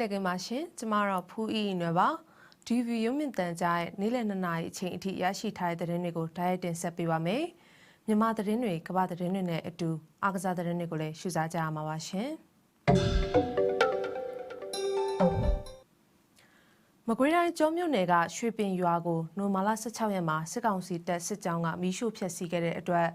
လာနေ့လည်ခင်းပါရှင်ကျမတော့ဖူးအီအီနွယ်ပါဒီဗီရုံမြင့်တန်ကြားရဲ့နေ့လည်2နာရီအချိန်အထိရရှိထားတဲ့သတင်းတွေကိုဓာတ်ရိုက်တင်ဆက်ပေးပါမယ်မြန်မာသတင်းတွေကမ္ဘာသတင်းတွေနဲ့အတူအားကစားသတင်းတွေကိုလည်းရှုစားကြရမှာပါရှင်မကွေးတိုင်းကျောမြို့နယ်ကရွှေပင်ရွာကိုနိုမာလာ16ရက်မှာစစ်ကောင်စီတပ်စစ်ကြောင်းကမီးရှို့ဖျက်ဆီးခဲ့တဲ့အတွက်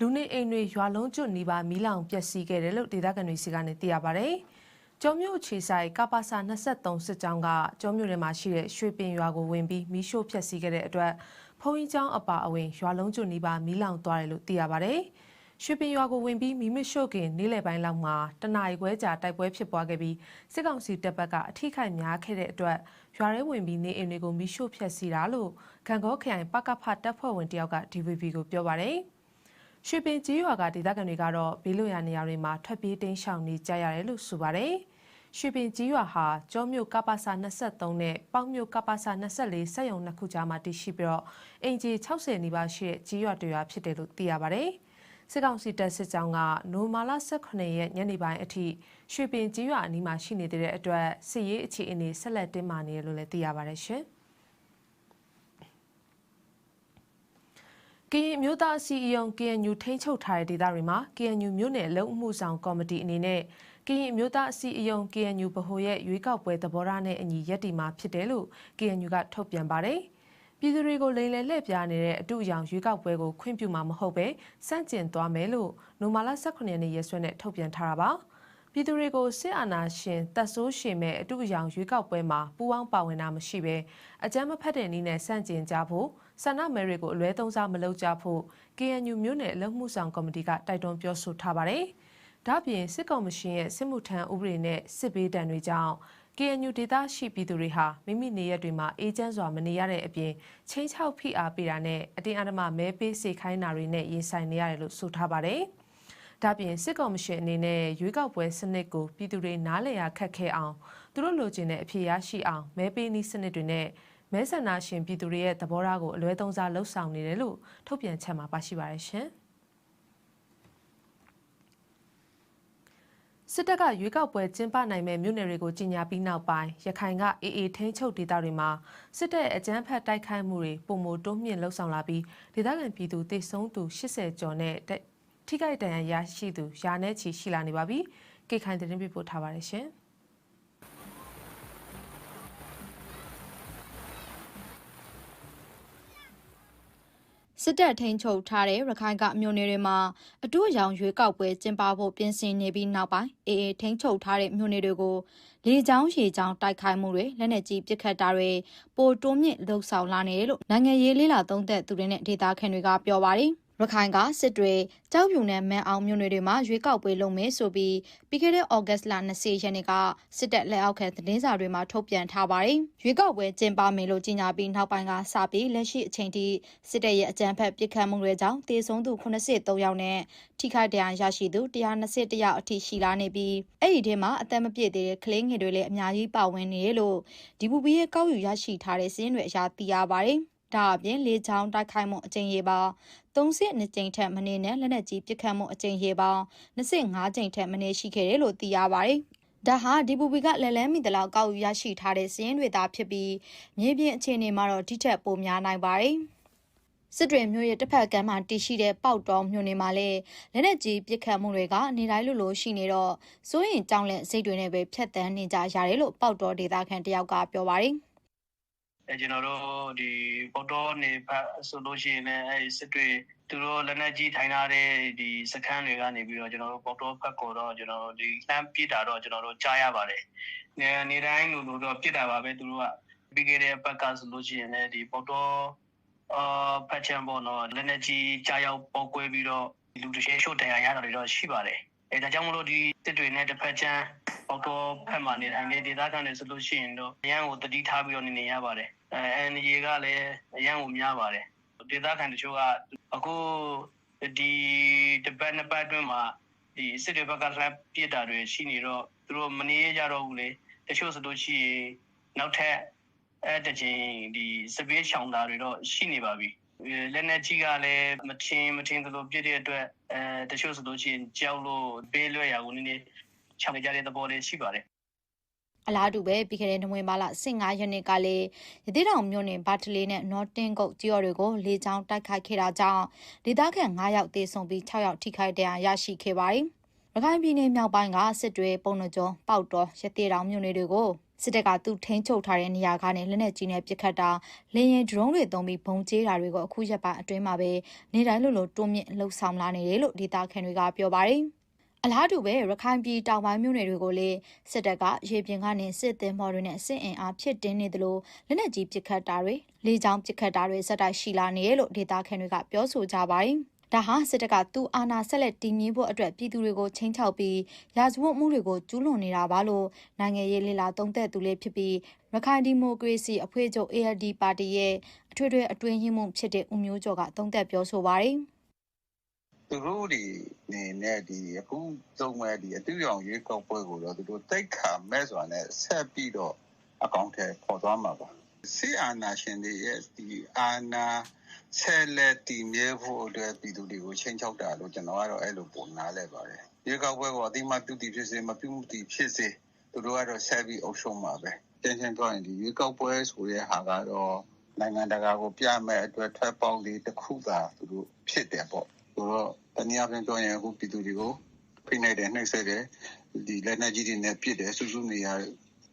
လူနေအိမ်တွေရွာလုံးကျွတ်နီးပါးမီးလောင်ပျက်စီးခဲ့တယ်လို့ဒေသခံတွေစီကနေသိရပါဗျ။ ကျော်မြို့ခြေဆိုင်ကပါစာ23စစ်ကြောင်းကကျော်မြို့ထဲမှာရှိတဲ့ရွှေပင်ရွာကိုဝင်ပြီးမီးရှို့ဖျက်ဆီးခဲ့တဲ့အတွက်ဖုံကြီးကျောင်းအပါအဝင်ရွာလုံးကျွနီးပါမီးလောင်သွားတယ်လို့သိရပါတယ်။ရွှေပင်ရွာကိုဝင်ပြီးမီးမရှို့ခင်နေ့လယ်ပိုင်းလောက်မှာတနအီခွဲကြာတိုက်ပွဲဖြစ်ပွားခဲ့ပြီးစစ်ကောင်စီတပ်ဘက်ကအထိခိုက်များခဲ့တဲ့အတွက်ရွာထဲဝင်ပြီးနေအိမ်တွေကိုမီးရှို့ဖျက်ဆီးတာလို့ခံကောခရိုင်ပကဖတပ်ဖွဲ့ဝင်တယောက်က DVB ကိုပြောပါတယ်။ ရွှေပင်ကြီးရွာကဒေသခံတွေကတော့ဘေးလွတ်ရာနေရာတွေမှာထွက်ပြေးတိမ်းရှောင်နေကြရတယ်လို့ဆိုပါတယ်။ရွှေပင်ကြီးရွာဟာကျောမြို့ကပ္ပစာ23နဲ့ပေါက်မြို့ကပ္ပစာ24စက်ရုံနှစ်ခုကြားမှာတည်ရှိပြီးတော့အင်ဂျီ60နီးပါးရှိတဲ့ကြီးရွာတွေရွာဖြစ်တယ်လို့သိရပါတယ်။စစ်ကောင်စီတပ်စစ်ကြောင်းကနိုမာလာ18ရက်ညနေပိုင်းအထိရွှေပင်ကြီးရွာအနီးမှာရှိနေတဲ့အတွက်စစ်ရေးအခြေအနေဆက်လက်တင်းမာနေတယ်လို့လည်းသိရပါတယ်ရှင်။ ကရင်မျိုးသားစီအီယုံ KNU ထိန်းချုပ်ထားတဲ့ဒေသတွေမှာ KNU မြို့နယ်လုံမှုဆောင်ကော်မတီအနေနဲ့ကရင်မျိုးသားအစည်းအရုံး KNU ဗဟိုရဲ့ရွေးကောက်ပွဲသဘောထားနဲ့အညီရက်တီမှာဖြစ်တယ်လို့ KNU ကထုတ်ပြန်ပါတယ်။ပြည်သူတွေကိုလိမ်လည်လှည့်ပြားနေတဲ့အတူအယောင်ရွေးကောက်ပွဲကိုခွင့်ပြုမှာမဟုတ်ပဲစန့်ကျင်သွားမယ်လို့နိုမာလာ18ရက်နေ့ရက်စွဲနဲ့ထုတ်ပြန်ထားတာပါ။ ပြည်သူတွေကိုစစ်အာဏာရှင်တပ်ဆိုးရှင်မဲ့အတူအယောင်ရွေးကောက်ပွဲမှာပူးပေါင်းပါဝင်တာမရှိပဲအကြမ်းမဖက်တဲ့နည်းနဲ့စန့်ကျင်ကြဖို့ဆန္ဒမဲတွေကိုအလွဲသုံးစားမလုပ်ကြဖို့ KNU မျိုးနယ်အလုံမှုဆောင်ကော်မတီကတိုက်တွန်းပြောဆိုထားပါတယ်။ဒါ့ပြင်စစ်ကောင်မရှင်ရဲ့စစ်မှုထမ်းဥပဒေနဲ့စစ်ဘေးဒဏ်တွေကြောင့် KNU ဒေသရှိပြည်သူတွေဟာမိမိနေရက်တွေမှာအေဂျင့်စွာမနေရတဲ့အပြင်ချင်းချောက်ဖိအားပေးတာနဲ့အတင်းအဓမ္မမဲပေးစေခိုင်းတာတွေနဲ့ရင်ဆိုင်နေရတယ်လို့ဆိုထားပါတယ်။ ဒါပြင်စစ်ကောင်မရှင်အနေနဲ့ရွေးကောက်ပွဲစနစ်ကိုပြည်သူတွေနားလည်ရခက်ခဲအောင်သူတို့လိုချင်တဲ့အဖြေရရှိအောင်မဲပေးနည်းစနစ်တွေနဲ့မဲဆန္ဒရှင်ပြည်သူတွေရဲ့သဘောထားကိုအလွဲသုံးစားလှုပ်ဆောင်နေတယ်လို့ထုတ်ပြန်ချက်မှာပါရှိပါတယ်ရှင်။စစ်တပ်ကရွေးကောက်ပွဲကျင်းပနိုင်မဲ့မြို့နယ်တွေကိုကြီးညာပြီးနောက်ပိုင်းရခိုင်ကအေအေထိန်းချုပ်ဒေသတွေမှာစစ်တပ်အကြမ်းဖက်တိုက်ခိုက်မှုတွေပုံမတိုးမြင့်လှုပ်ဆောင်လာပြီးဒေသခံပြည်သူတိတ်ဆုံးသူ80ကျော်နဲ့ ထိခိုက်ဒဏ်ရာရရှိသူရာနဲ့ချီရှိလာနေပါပြီ။ကေခိုင်သတင်းပေးပို့ထားပါတယ်ရှင်။စစ်တပ်ထိန်းချုပ်ထားတဲ့ရခိုင်ကမြို့နယ်တွေမှာအတူအယောင်ရွေးကောက်ပွဲကျင်းပဖို့ပြင်ဆင်နေပြီးနောက်ပိုင်းအေးအေးထိန်းချုပ်ထားတဲ့မြို့နယ်တွေကိုလေကြောင်းရေကြောင်းတိုက်ခိုက်မှုတွေလက်နက်ကြီးပစ်ခတ်တာတွေပိုတိုးမြင့်လှုပ်ဆောင်လာနေတယ်လို့နိုင်ငံရေးလေးလာသုံးသက်သူတွေနဲ့ဒေသခံတွေကပြောပါတယ်။ ရခိုင်ကစစ်တွေကြောက်ဖြူနဲ့မန်အောင်မြို့နယ်တွေမှာရွေးကောက်ပွဲလုပ်မယ်ဆိုပြီးပြီးခဲ့တဲ့ဩဂတ်လ20ရက်နေ့ကစစ်တပ်လက်အောက်ခံသတင်းစာတွေမှာထုတ်ပြန်ထားပါတယ်။ရွေးကောက်ပွဲကျင်းပမယ်လို့ကြေညာပြီးနောက်ပိုင်းကစပြီးလက်ရှိအချိန်ထိစစ်တပ်ရဲ့အကြမ်းဖက်ပစ်ခတ်မှုတွေကြောင့်တေဆုံးသူ83ယောက်နဲ့ထိခိုက်ဒဏ်ရာရရှိသူ121ယောက်အထိရှိလာနေပြီးအဲ့ဒီထဲမှာအသက်မပြည့်သေးတဲ့ကလေးငယ်တွေလည်းအများကြီးပါဝင်နေတယ်လို့ဒီပူပီရဲ့ကောက်ယူရရှိထားတဲ့စင်းတွေအရာသိရပါတယ်။ ဒါအပြင်လေချောင်းတိုက်ခိုက်မှုအကြိမ်ရေပေါင်း32ကြိမ်ထက်မနည်းနဲ့လက်နက်ကြီးပစ်ခတ်မှုအကြိမ်ရေပေါင်း25ကြိမ်ထက်မနည်းရှိခဲ့တယ်လို့သိရပါတယ်။ဒါဟာဒီပူပီကလက်လန်းမီတလောက်ကောက်ယူရရှိထားတဲ့စည်ရင်းတွေသာဖြစ်ပြီးမြေပြင်အခြေအနေမှာတော့ဒီထက်ပိုများနိုင်ပါတယ်။စစ်တွေမျိုးရဲ့တစ်ဖက်ကမ်းမှာတည်ရှိတဲ့ပေါက်တော်မြို့နယ်မှာလည်းလက်နက်ကြီးပစ်ခတ်မှုတွေကနေတိုင်းလိုလိုရှိနေတော့စိုးရင်ကြောင်းလက်စိတ်တွေနဲ့ပဲဖြတ်တန်းနေကြရတယ်လို့ပေါက်တော်ဒေသခံတယောက်ကပြောပါတယ်။ အဲကျွန်တော်တို့ဒီပေါ်တော်နေဖက်ဆိုလို့ရှိရင်လည်းအဲစစ်တွေသူတို့လက်နက်ကြီးထိုင်ထားတဲ့ဒီစခန်းတွေကနေပြီးတော့ကျွန်တော်တို့ပေါ်တော်ဖက်ကိုတော့ကျွန်တော်တို့ဒီလှမ်းပစ်တာတော့ကျွန်တော်တို့ကြားရပါတယ်။နေနေတိုင်းလိုလိုတော့ပစ်တာပါပဲသူတို့ကပြီးခဲ့တဲ့ဘက်ကဆိုလို့ရှိရင်လည်းဒီပေါ်တော်အာဖက်ချန်ပေါ်တော့လက်နက်ကြီးကြားရောက်ပေါက်ကွဲပြီးတော့လူတစ်ချင်းရှုတ်တန်ရရတာတွေတော့ရှိပါတယ်။ အဲဒါကြောင့်မလို့ဒီတစ်တွေနဲ့တစ်ဖက်ချမ်းပေါတော့ဖက်မှာနေထိုင်တဲ့ဒေသခံတွေဆိုလို့ရှိရင်တော့အရန်ကိုတတိထားပြီးတော့နေနေရပါတယ်အဲအန်ရီကလည်းအရန်ကိုများပါတယ်ဒေသခံတချို့ကအခုဒီတပတ်နှစ်ပတ်အတွင်းမှာဒီစစ်တွေဘက်ကလှမ်းပြစ်တာတွေရှိနေတော့သူတို့မနေရကြတော့ဘူးလေတချို့ဆိုလို့ရှိရင်နောက်ထပ်အဲ့တချင်းဒီစပေးချောင်းတာတွေတော့ရှိနေပါပြီ လက်နဲ့ကြီးကလည်းမထင်မထင်သလိုပြည့်တဲ့အတွက်အဲတချို့ဆိုလို့ရှိရင်ကြောက်လို့ဘေးလွှဲရဘူးနည်းနည်းချောင်းကြတဲ့သဘောလေးရှိပါတယ်အလားတူပဲပြီးခဲ့တဲ့နိုဝင်ဘာလ15ရက်နေ့ကလည်းရသေးတောင်မြို့နယ်ဘာတလေးနဲ့နော်တင်ကုတ်ကြော်တွေကိုလေကြောင်းတိုက်ခိုက်ခဲ့တာကြောင့်ဒေသခံ9ယောက်သေဆုံးပြီး6ယောက်ထိခိုက်ဒဏ်ရာရရှိခဲ့ပါတယ်။ရခိုင်ပြည်နယ်မြောက်ပိုင်းကစစ်တွေပုံနှကျုံပေါက်တော်ရသေးတောင်မြို့နယ်တွေကို စစ်တပ်ကသူထိန်းချုပ်ထားတဲ့နေရာကနေလက်နက်ကြီးနဲ့ပစ်ခတ်တာလေရင်ဒရုန်းတွေသုံးပြီးဘုံကျဲတာတွေကိုအခုရက်ပိုင်းအတွင်းမှာပဲနေတိုင်းလိုလိုတွန်းမြင့်လှုပ်ဆောင်လာနေတယ်လို့ဒေသခံတွေကပြောပါတယ်။အလားတူပဲရခိုင်ပြည်တောင်ပိုင်းမြို့နယ်တွေကိုလည်းစစ်တပ်ကရေပြင်ကနေစစ်သည်မော်တွေနဲ့စစ်အင်အားဖြစ်တင်းနေသလိုလက်နက်ကြီးပစ်ခတ်တာတွေလေကြောင်းပစ်ခတ်တာတွေစက်တိုက်ရှိလာနေတယ်လို့ဒေသခံတွေကပြောဆိုကြပါတယ်။ ဒါဟာစစ်တပ်ကသူ့အာဏာဆက်လက်တည်မြဲဖို့အတွက်ပြည်သူတွေကိုချင်းချောက်ပြီးရာဇဝတ်မှုတွေကိုကျူးလွန်နေတာပါလို့နိုင်ငံရေးလေလာသုံးသက်သူလေးဖြစ်ပြီးရခိုင်ဒီမိုကရေစီအဖွဲ့ချုပ် ALD ပါတီရဲ့အထွေထွေအတွင်းရင်းမှုဖြစ်တဲ့ဦးမျိုးကျော်ကသုံးသက်ပြောဆိုပါတယ်။သူတို့ဒီနေနဲ့ဒီအခုသုံးမဲ့ဒီအတူရောင်ရွေးကောက်ပွဲကိုတော့သူတို့တိတ်ခါမဲ့ဆိုတာနဲ့ဆက်ပြီးတော့အကောင့်ထဲပေါ်သွားမှာပါ စီအာနာရှင်တွေရဲ့ဒီအာနာဆဲလက်တီမြဲဖို့အတွက်ပြည်သူတွေကိုချင်းချောက်တာလို့ကျွန်တော်ကတော့အဲ့လိုပုံနားလဲပါတယ်ရွေးကောက်ပွဲကိုအတိမပြုတည်ဖြစ်စေမပြုတည်ဖြစ်စေသူတို့ကတော့ဆက်ပြီးအုပ်ရှုံးမှာပဲတင်းချင်းတော့ရင်ဒီရွေးကောက်ပွဲဆိုတဲ့ဟာကတော့နိုင်ငံတကာကိုပြမဲ့အတွက်ထွက်ပေါက်လေးတစ်ခုသာသူတို့ဖြစ်တယ်ပေါ့ဆိုတော့တနည်းအားဖြင့်ပြောရင်အခုပြည်သူတွေကိုဖိနှိပ်တယ်နှိပ်စက်တယ်ဒီလက်နက်ကြီးတွေနဲ့ပြစ်တယ်ဆူဆူနေရ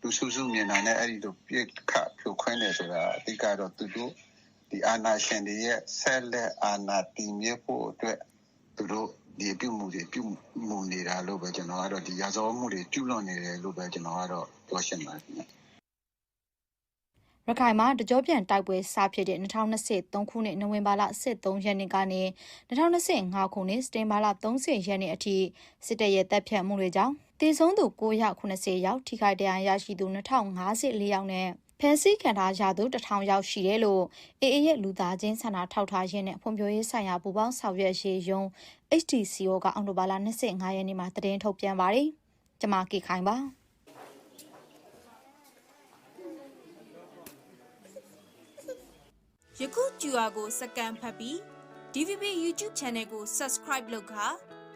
သူဆူဆူမြင်တာနဲ့အဲ့ဒီလိုပြစ်ခတ်ဖြိုခွင်းတယ်ဆိုတာအတိကတော့သူတို့ဒီအာနာရှင်တွေရဲ့ဆက်လက်အာနာတည်မြဲဖို့အတွက်သူတို့ဒီပြုမှုတွေပြုမှုနေတာလို့ပဲကျွန်တော်ကတော့ဒီရာဇဝမှုတွေကျူးလွန်နေတယ်လို့ပဲကျွန်တော်ကတော့ပြောရှင်းပါတယ်ရခိုင်မှာတကြောပြန်တိုက်ပွဲစဖြစ်တဲ့2023ခုနှစ်နိုဝင်ဘာလ23ရက်နေ့ကနေ2025ခုနှစ်စတင်ဘာလ30ရက်နေ့အထိစစ်တပ်ရဲ့တပ်ဖြတ်မှုတွေကြောင့် တည်ဆုံးသူ990ယောက်ထိခိုက်ဒဏ်ရာရရှိသူ2054ယောက်နဲ့ဖန်ဆီးခံထားရသူ1000ယောက်ရှိတယ်လို့အေအေရဲ့လူသားချင်းစာနာထောက်ထားခြင်းနဲ့ဖွံ့ဖြိုးရေးဆိုင်ရာပူးပေါင်းဆောင်ရွက်ရေးယုံ HTCO ကအောက်တိုဘာလ25ရက်နေ့မှာသတင်းထုတ်ပြန်ပါတယ်။ကျွန်မကေခိုင်ပါ။ယခု QR ကိုစကန်ဖတ်ပြီး DVB YouTube Channel ကို Subscribe လုပ်ခါ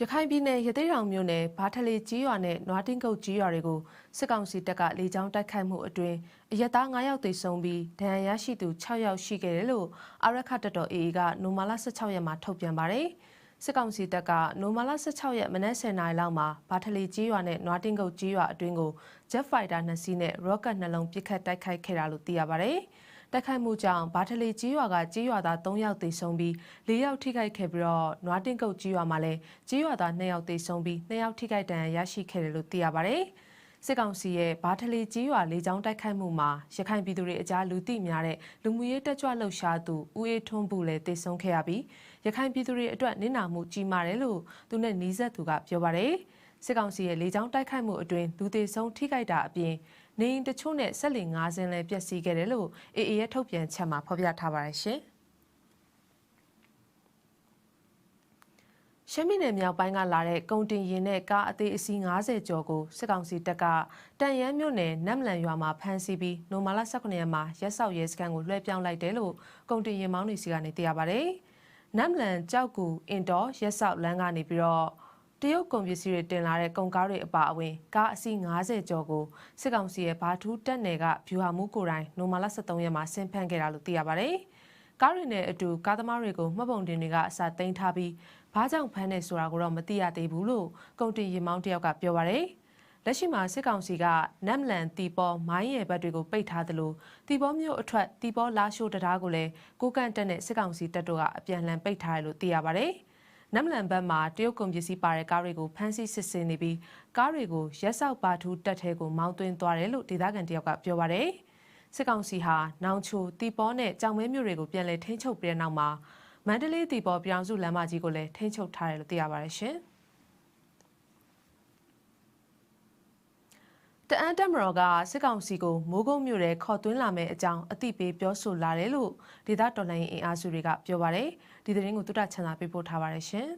ရခိုင်ပြည်နယ်ရသေးတောင်မြို့နယ်ဘာထလေကြီးရွာနဲ့နွားတင်းကုတ်ကြီးရွာတွေကိုစစ်ကောင်စီတပ်ကလေကြောင်းတိုက်ခိုက်မှုအတွင်းအရက်သား9ယောက်သေဆုံးပြီးဒဏ်ရာရရှိသူ6ယောက်ရှိခဲ့တယ်လို့အာရခတ်တတော် AA ကနိုမာလာ16ရက်မှာထုတ်ပြန်ပါတယ်။စစ်ကောင်စီတပ်ကနိုမာလာ16ရက်မနက်10:00နာရီလောက်မှာဘာထလေကြီးရွာနဲ့နွားတင်းကုတ်ကြီးရွာအတွင်းကို Jet Fighter 2စီးနဲ့ Rocket နှလုံးပစ်ခတ်တိုက်ခိုက်ခဲ့တာလို့သိရပါတယ်။ တိုက်ခိုက်မှုကြောင့်ဘာထလီကြီးရွာကကြီးရွာသား3ယောက်သေဆုံးပြီး4ယောက်ထိခိုက်ခဲ့ပြီးတော့နွားတင်ကုတ်ကြီးရွာမှာလည်းကြီးရွာသား2ယောက်သေဆုံးပြီး2ယောက်ထိခိုက်ဒဏ်ရာရရှိခဲ့တယ်လို့သိရပါတယ်။စစ်ကောင်စီရဲ့ဘာထလီကြီးရွာလေကြောင်းတိုက်ခိုက်မှုမှာရခိုင်ပြည်သူတွေအကြားလူသိများတဲ့လူမှုရေးတက်ကြွလှုပ်ရှားသူဦးအေးထွန်းဘူးလည်းတေဆုံးခဲ့ရပြီးရခိုင်ပြည်သူတွေအတွက်နစ်နာမှုကြီးမားတယ်လို့သူနဲ့နီးစပ်သူကပြောပါတယ်စစ်ကောင်စီရဲ့လေကြောင်းတိုက်ခိုက်မှုအတွင်းလူသေးဆုံးထိခိုက်တာအပြင် နေအိမ်တချို့နဲ့ဆက်လီ၅စင်းလည်းပျက်စီးခဲ့တယ်လို့ AA ရဲ့ထုတ်ပြန်ချက်မှာဖော်ပြထားပါတယ်ရှင်။ရှမ်းပြည်နယ်မြောက်ပိုင်းကလာတဲ့ကုန်တင်ရင်နဲ့ကားအသေးအစီး90ကျော်ကိုစစ်ကောင်စီတပ်ကတန်ရန်မြို့နယ်နမ်မလန်ရွာမှာဖမ်းဆီးပြီးနိုမာလာ18ရက်မှာရက်စောက်ရဲစခန်းကိုလွှဲပြောင်းလိုက်တယ်လို့ကုန်တင်ရင်မောင်းတွေစီကနေသိရပါဗျ။နမ်မလန်ကြောက်ကူအင်တော်ရက်စောက်လမ်းကနေပြီးတော့ တရုတ်ကုန်ပစ္စည်းတွေတင်လာတဲ့ကုန်ကားတွေအပါအဝင်ကားအစီး90ကျော်ကိုစစ်ကောင်စီရဲ့ဘာထူးတက်နယ်ကဗျူဟာမှုကိုယ်တိုင်နိုမာလာ23ရက်မှာဆင်ဖန်ခဲ့တာလို့သိရပါတယ်။ကားတွေနဲ့အတူကားသမားတွေကိုမှတ်ပုံတင်တွေကအစသိမ်းထားပြီးဘာကြောင့်ဖမ်းနေဆိုတာကိုတော့မသိရသေးဘူးလို့ကုန်တင်ရင်မောင်းတယောက်ကပြောပါတယ်။လက်ရှိမှာစစ်ကောင်စီကနမ်လန်တီပေါ်မိုင်းရဲဘက်တွေကိုပိတ်ထားသလိုတီပေါ်မြို့အထက်တီပေါ်လာရှိုးတရားကိုလည်းကိုကန့်တက်နဲ့စစ်ကောင်စီတပ်တို့ကအပြန်လှန်ပိတ်ထားတယ်လို့သိရပါတယ်။ နမ်လန်ဘက်မှာတရုတ်ကုန်ပစ္စည်းပါတဲ့ကားတွေကိုဖမ်းဆီးစစ်ဆေးနေပြီးကားတွေကိုရက်ဆောက်ပါထူးတက်ထဲကိုမောင်းသွင်းသွားတယ်လို့ဒေသခံတယောက်ကပြောပါရယ်စစ်ကောင်စီဟာနောင်ချိုတီပေါ်နဲ့ကြောင်မဲမြို့တွေကိုပြန်လည်ထိန်းချုပ်ပြီးတဲ့နောက်မှာမန္တလေးတီပေါ်ပြောင်စုလမ်းမကြီးကိုလည်းထိန်းချုပ်ထားတယ်လို့သိရပါတယ်ရှင် တအန်တက်မတော်ကစစ်ကောင်စီကိုမိုးကုတ်မြို့ရဲခေါ်သွင်းလာမယ့်အကြောင်းအသိပေးပြောဆိုလာတယ်လို့ဒေသတော်လှန်ရေးအင်အားစုတွေကပြောပါတယ်ဒီသတင်းကိုတုဒ္ဒချန်သာပေးပို့ထားပါတယ်ရှင်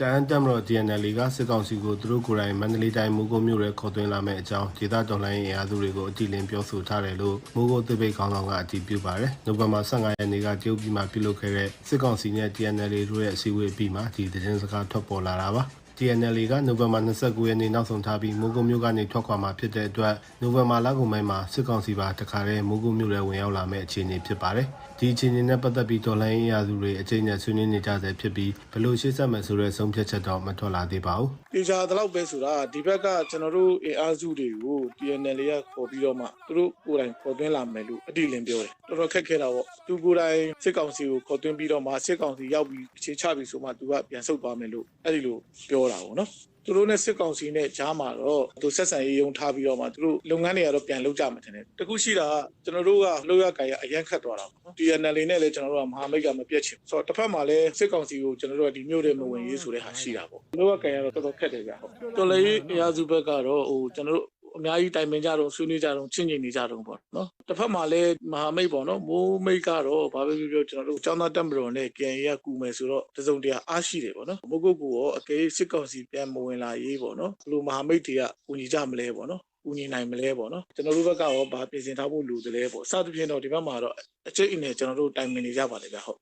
တန်တမ်ရော DNL ကစစ်ကောင်စီကိုသူတို့ကိုယ်တိုင်မန္တလေးတိုင်းမိုးကုတ်မြို့ရဲခေါ်သွင်းလာမယ့်အကြောင်းဒေသတော်လှန်ရေးအင်အားစုတွေကိုအတိလင်းပြောဆိုထားတယ်လို့မိုးကုတ်သပိတ်ခေါင်းဆောင်ကအတည်ပြုပါတယ်။နိုဝင်ဘာ15ရက်နေ့ကတရုတ်ပြည်မှာပြုလုပ်ခဲ့တဲ့စစ်ကောင်စီနဲ့ DNL တို့ရဲ့အစည်းအဝေးပြီးမှဒီသတင်းစကားထွက်ပေါ်လာတာပါ။ TNL ကနိုဝင်ဘာ29ရက်နေ့နောက်ဆုံးထားပြီးမိုးကုတ်မြို့ကနေထွက်ခွာမှာဖြစ်တဲ့အတွက်နိုဝင်ဘာလကုန်ပိုင်းမှာစစ်ကောင်စီပါတခါတည်းမိုးကုတ်မြို့ထဲဝင်ရောက်လာမယ့်အခြေအနေဖြစ်ပါတယ်။ ဒီအခြေအနေနဲ့ပတ်သက်ပြီးတော်လိုင်းအင်အားစုတွေအကြိမ်နဲ့ဆွေးနွေးနေကြဆဲဖြစ်ပြီးဘလို့ရှေ့ဆက်မယ်ဆိုတဲ့ဆုံးဖြတ်ချက်တော့မထွက်လာသေးပါဘူး။တေချာတလောက်ပဲဆိုတာဒီဘက်ကကျွန်တော်တို့အင်အားစုတွေကို TNL ကခေါ်ပြီးတော့မှသူတို့ကိုယ်တိုင်ခေါ်သွင်းလာမယ်လို့အတိအလင်းပြောတယ်တော်တော်ခက်ခဲတာပေါ့သူကိုယ်တိုင်စစ်ကောင်စီကိုခေါ်သွင်းပြီးတော့မှစစ်ကောင်စီရောက်ပြီးအခြေချပြီးဆိုမှသူကပြန်ဆုတ်သွားမယ်လို့အဲ့ဒီလိုပြောတာပေါ့နော် သူတို့နဲ့စစ်ကောင်စီနဲ့ကြားမှာတော့သူဆက်ဆံရေးယုံထားပြီးတော့မှသူတို့လုပ်ငန်းတွေကတော့ပြန်လုပ်ကြမှာတယ်တခုရှိတာကကျွန်တော်တို့ကလှုပ်ရကြရအရန်ခတ်သွားတာပေါ့နော် TNL နဲ့လည်းကျွန်တော်တို့ကမဟာမိတ်ကမပြတ်ချင်ဆိုတော့တစ်ဖက်မှာလည်းစစ်ကောင်စီကိုကျွန်တော်တို့ကဒီမြို့တွေမဝင်ရေးဆိုတဲ့ဟာရှိတာပေါ့လှုပ်ရကြရတော့တော်တော်ခက်တယ်ဗျဟုတ်တော်လည်းအရာစုဘက်ကတော့ဟိုကျွန်တော်တို့ အများကြီးတိုင်ပင်ကြတော့ဆွေးနွေးကြတော့ချင်းချင်းနေကြတော့ပေါ့နော်တစ်ဖက်မှာလည်းမဟာမိတ်ပေါ့နော်မိုးမိတ်ကတော့ဘာပဲပြောပြောကျွန်တော်တို့ចောင်းသားတက်မတော်နဲ့ KN ရကူမယ်ဆိုတော့တစုံတရာအားရှိတယ်ပေါ့နော်မိုးကုတ်ကူရောအကယ်စစ်ကောင်စီပြန်မဝင်လာရေးပေါ့နော်ဘလို့မဟာမိတ်တွေကကူညီကြမလဲပေါ့နော်ကူညီနိုင်မလဲပေါ့နော်ကျွန်တော်တို့ဘက်ကရောဗာပြင်ဆင်ထားဖို့လိုတယ်လဲပေါ့စသဖြင့်တော့ဒီဘက်မှာတော့အချိတ်အနဲ့ကျွန်တော်တို့တိုင်ပင်နေကြပါတယ်ဗျဟုတ်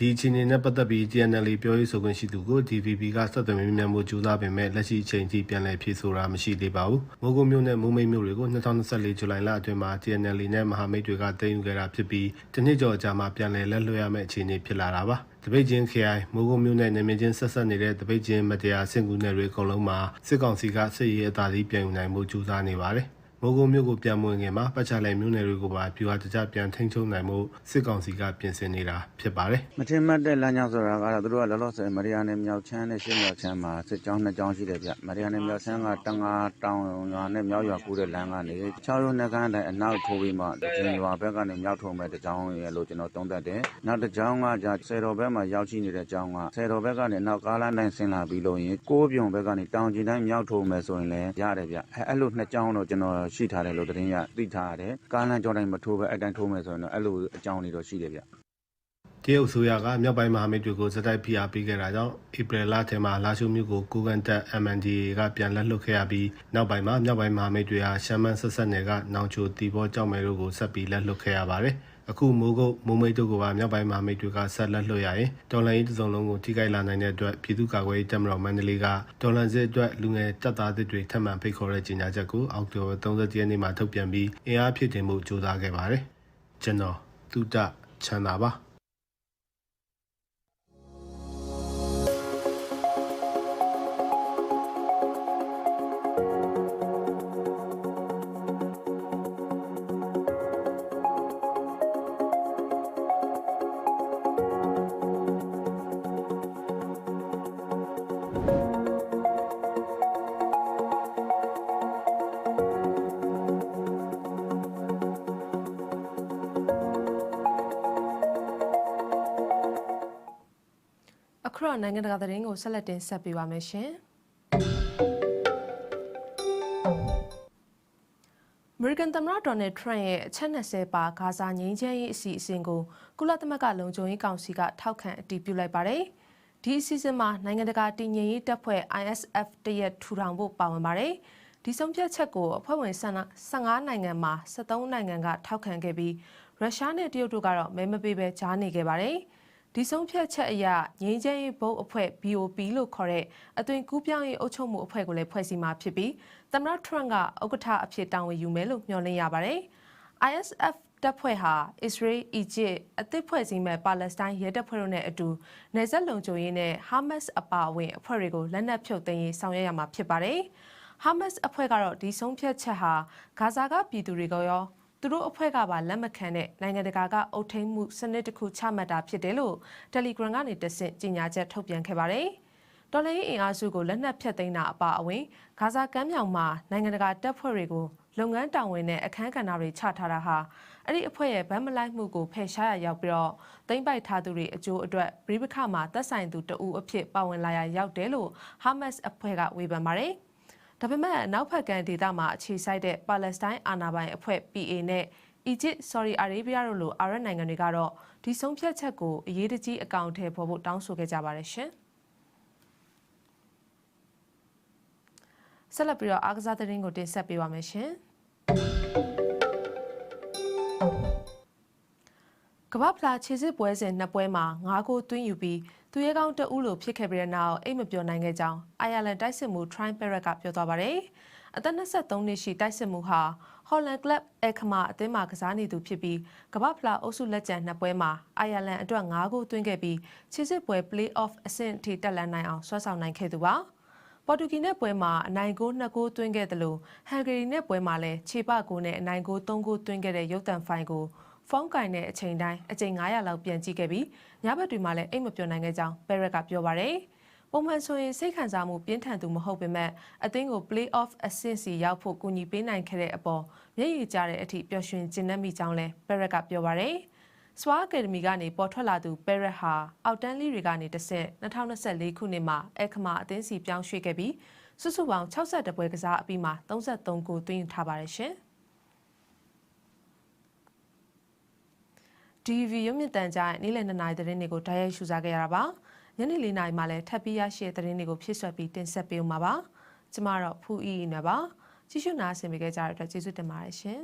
ဒီအခြေအနေနဲ့ပတ်သက်ပြီး TNL ပြောရေးဆိုခွင့်ရှိသူကို DVB ကဆက်သွယ်မြင်မှုကြိုးစားပေမဲ့လက်ရှိအချိန်ထိပြန်လည်ဖြေဆိုတာမရှိသေးပါဘူး။မိုးကုတ်မြို့နဲ့မိုးမိတ်မြို့တွေကို2024ဇူလိုင်လအတွင်းမှာ TNL နဲ့မဟာမိတ်တွေကတင်ယူခဲ့တာဖြစ်ပြီးတနှစ်ကျော်အကြာမှာပြန်လည်လက်လွှတ်ရမယ့်အခြေအနေဖြစ်လာတာပါ။တပိတ်ချင်း KI မိုးကုတ်မြို့နဲ့နေမင်းချင်းဆက်ဆက်နေတဲ့တပိတ်ချင်းမတရားဆင့်ကူနယ်တွေအကုန်လုံးမှာစစ်ကောင်စီကစစ်ရေးအသာစီးပြန်ယူနိုင်မှုကြိုးစားနေပါတယ်။ မိုးကုတ်မြို့ကိုပြန်မဝင်ခင်မှာပတ်ချလဲမြို့နယ်တွေကိုပါပြူဟာတကြပြန်ထိန်းချုပ်နိုင်မှုစစ်ကောင်စီကပြင်ဆင်နေတာဖြစ်ပါတယ်မထင်မှတ်တဲ့လမ်းကြောင်းဆိုတာကတော့သူတို့ကလောလောဆယ်မရီယာနဲ့မြောက်ချမ်းနဲ့ရှင်းမြောက်ချမ်းမှာစစ်ကြောင်းနှစ်ကြောင်းရှိတယ်ဗျမရီယာနဲ့မြောက်ချမ်းကတငါတောင်ရွာနဲ့မြောက်ရွာကူးတဲ့လမ်းကနေ6ရုံနှကန်းတိုင်းအနောက်ထိုးပြီးမှဒင်းရွာဘက်ကနေမြောက်ထုံမဲ့တကြောင်းရဲ့လို့ကျွန်တော်သုံးသပ်တယ်နောက်တစ်ကြောင်းကじゃဆယ်တော်ဘက်မှာရောက်ရှိနေတဲ့ကြောင်းကဆယ်တော်ဘက်ကနေနောက်ကားလမ်းတိုင်းဆင်းလာပြီးလို့ရင်ကိုးပြုံဘက်ကနေတောင်ကျင်တိုင်းမြောက်ထုံမဲ့ဆိုရင်လည်းရတယ်ဗျအဲအဲ့လိုနှစ်ကြောင်းတော့ကျွန်တော်ရှိထားတယ်လို့သတင်းရသိထားရတယ်ကားလမ်းကြောတိုင်းမထိုးပဲအဲ့တိုင်းထိုးမဲ့ဆိုရင်တော့အဲ့လိုအကြောင်းတွေတော့ရှိတယ်ဗျတရုတ်အစိုးရကမြောက်ပိုင်းမဟာမိတ်တွေကိုစတိုက်ဖိအားပေးခဲ့တာကြောင့်ဧပြီလထဲမှာလာရှိုးမြို့ကိုကိုကန်တက် MNDA ကပြန်လက်လွတ်ခဲ့ရပြီးနောက်ပိုင်းမှာမြောက်ပိုင်းမဟာမိတ်တွေဟာရှမ်းမန်းဆက်ဆက်နယ်ကနောင်ချိုတီဘောကြောက်မဲတို့ကိုဆက်ပြီးလက်လွတ်ခဲ့ရပါတယ်။ အခုမိုးကုတ်မိုးမိတ်တို့ကပါမြောက်ပိုင်းမဟာမိတ်တွေကဆက်လက်လွှတ်ရရင်ဒေါ်လာရေးတစ်စုံလုံးကိုထိခိုက်လာနိုင်တဲ့အတွက်ပြည်သူ့ကာကွယ်ရေးတပ်မတော်မန္တလေးကဒေါ်လာစစ်အတွက်လူငယ်တပ်သားသစ်တွေထပ်မံဖိတ်ခေါ်တဲ့ကြေညာချက်ကိုအောက်တိုဘာ30ရက်နေ့မှာထုတ်ပြန်ပြီးအင်အားဖြစ်တင်မှုကြိုးစားခဲ့ပါတယ်။ကျွန်တော်သုတချန်တာပါ။ တော့နိုင်ငံတကာသတင်းကိုဆက်လက်တင်ဆက်ပေးပါမယ်ရှင်။ American သမ္မတ Donald Trump ရဲ့အချက်20ပါဂါဇာငြိမ်းချမ်းရေးအစီအစဉ်ကိုကုလသမဂ္ဂလုံခြုံရေးကောင်စီကထောက်ခံအတည်ပြုလိုက်ပါတယ်။ဒီအစီအစဉ်မှာနိုင်ငံတကာတည်ငြိမ်ရေးတပ်ဖွဲ့ ISF တရက်ထူထောင်ဖို့ပါဝင်ပါတယ်။ဒီဆုံးဖြတ်ချက်ကိုအဖွဲ့ဝင်15နိုင်ငံမှာ73နိုင်ငံကထောက်ခံခဲ့ပြီးရုရှားနဲ့တရုတ်တို့ကတော့မဲမပေးဘဲကြားနေခဲ့ပါတယ်။ ဒီဆုံးဖြတ်ချက်အရငြိမ်းချမ်းရေးဘုတ်အဖွဲ့ BOP လို့ခေါ်တဲ့အသွင်ကူးပြောင်းရေးအုပ်ချုပ်မှုအဖွဲ့ကိုလည်းဖွဲ့စည်းမှာဖြစ်ပြီးသမ္မတ Trump ကဥက္ကဋ္ဌအဖြစ်တာဝန်ယူမယ်လို့မျှော်လင့်ရပါတယ်။ ISF တပ်ဖွဲ့ဟာ Israel, Egypt အသစ်ဖွဲ့စည်းမဲ့ပါလက်စတိုင်းရဲတပ်ဖွဲ့တို့နဲ့အတူနယ်စပ်လုံခြုံရေးနဲ့ Hamas အပါအဝင်အဖွဲ့တွေကိုလက်နက်ဖြုတ်သိမ်းရေးဆောင်ရွက်ရမှာဖြစ်ပါတယ်။ Hamas အဖွဲ့ကတော့ဒီဆုံးဖြတ်ချက်ဟာဂါဇာကပြည်သူတွေကရော သူတို့အဖွဲ့ကပါလက်မခံတဲ့နိုင်ငံတကာကအုပ်ထိန်းမှုစနစ်တစ်ခုချမှတ်တာဖြစ်တယ်လို့ Telegram ကနေတဆင့်ကြေညာချက်ထုတ်ပြန်ခဲ့ပါတယ်။တော်လိုင်းအင်အားစုကိုလက်နက်ဖြတ်သိမ်းတာအပါအဝင်ဂါဇာကမ်းမြောင်မှာနိုင်ငံတကာတပ်ဖွဲ့တွေကိုလုပ်ငန်းတာဝန်နဲ့အခမ်းကဏ္ဍတွေချထားတာဟာအဲ့ဒီအဖွဲ့ရဲ့ဗန်းမလိုက်မှုကိုဖယ်ရှားရရောက်ပြီးတော့သိမ့်ပိုက်ထားသူတွေအကျိုးအတွက်ဘရိပခမှာသက်ဆိုင်သူတအူအဖြစ်ပါဝင်လာရရောက်တယ်လို့ Hamas အဖွဲ့ကဝေဖန်ပါတယ်။ ဒါပေမဲ့နောက်ဖက်ကဒေသမှာအခြေစိုက်တဲ့ပါလက်စတိုင်းအာဏာပိုင်အဖွဲ့ PA နဲ့အီဂျစ်၊ဆော်ဒီအာရေဗျတို့လိုအာရပ်နိုင်ငံတွေကတော့ဒီဆုံးဖြတ်ချက်ကိုအရေးတကြီးအကောင့်ထဲပေါ်ဖို့တောင်းဆိုခဲ့ကြပါတယ်ရှင်။ဆက်လက်ပြီးတော့အားကစားသတင်းကိုတင်ဆက်ပေးပါမယ်ရှင်။ကမ္ဘာဖလားခြေစစ်ပွဲစဉ်နှစ်ပွဲမှာ၅ဂိုးသွင်းယူပြီး သူရဲကောင်းတအူးလိုဖြစ်ခဲ့ပြီးတဲ့နောက်အိတ်မပြောနိုင်ခဲ့ကြောင်းအိုင်ယာလန်တိုက်စစ်မှု Trine Barrett ကပြောသွားပါတယ်။အသက်23နှစ်ရှိတိုက်စစ်မှုဟာ Holland Club အခမာအသင်းမှာကစားနေသူဖြစ်ပြီးကမ္ဘာဖလားအုပ်စုလက်ကျန်နှစ်ပွဲမှာအိုင်ယာလန်အတွက်၅ဂိုးသွင်းခဲ့ပြီးခြေစစ်ပွဲ Play-off အဆင့်အထိတက်လှမ်းနိုင်အောင်ဆွဲဆောင်နိုင်ခဲ့သူပါ။ပေါ်တူဂီနဲ့ပွဲမှာအနိုင်ကို2ဂိုးသွင်းခဲ့တယ်လို့ဟန်ဂရီနဲ့ပွဲမှာလည်းခြေပကိုနဲ့အနိုင်ကို3ဂိုးသွင်းခဲ့တဲ့ရုပ်တံဖိုင်ကို ဖုန်းကင်တဲ့အချိန်တိုင်းအချိန်900လောက်ပြန်ကြည့်ခဲ့ပြီးညဘက်တွေမှာလည်းအိတ်မပြောနိုင်ခဲ့ကြောင်းဘယ်ရက်ကပြောပါရယ်ပုံမှန်ဆိုရင်စိတ်ခံစားမှုပြင်းထန်သူမဟုတ်ပေမဲ့အသင်းကို play off အဆင့်စီရောက်ဖို့ကူညီပေးနိုင်ခဲ့တဲ့အပေါ်မျက်ရည်ကျတဲ့အထိပျော်ရွှင်ကျဉ်နှံ့မိကြောင်းလည်းဘယ်ရက်ကပြောပါရယ်စဝါအကယ်ဒမီကနေပေါ်ထွက်လာသူပဲရက်ဟာအောက်တန်းလီတွေကနေတစ်ဆက်2024ခုနှစ်မှာအခမာအသင်းစီပြောင်းရွှေ့ခဲ့ပြီးစုစုပေါင်း62ပွဲကစားအပြီးမှာ33ဂိုးသွင်းထားပါတယ်ရှင်။ DV ရုပ်မြင့်တန်ကြားနေ့လယ်2နာရီသတင်းတွေကိုဓာတ်ရိုက်ရှုစားခဲ့ရတာပါညနေ4နာရီမှလည်းထပ်ပြီးရရှိတဲ့သတင်းတွေကိုဖြည့်ဆွက်ပြီးတင်ဆက်ပေးဦးမှာပါကျမတော့ဖူအီအီနဲ့ပါကြည့်ရှုနားဆင်ပေးကြတဲ့အတွက်ကျေးဇူးတင်ပါတယ်ရှင်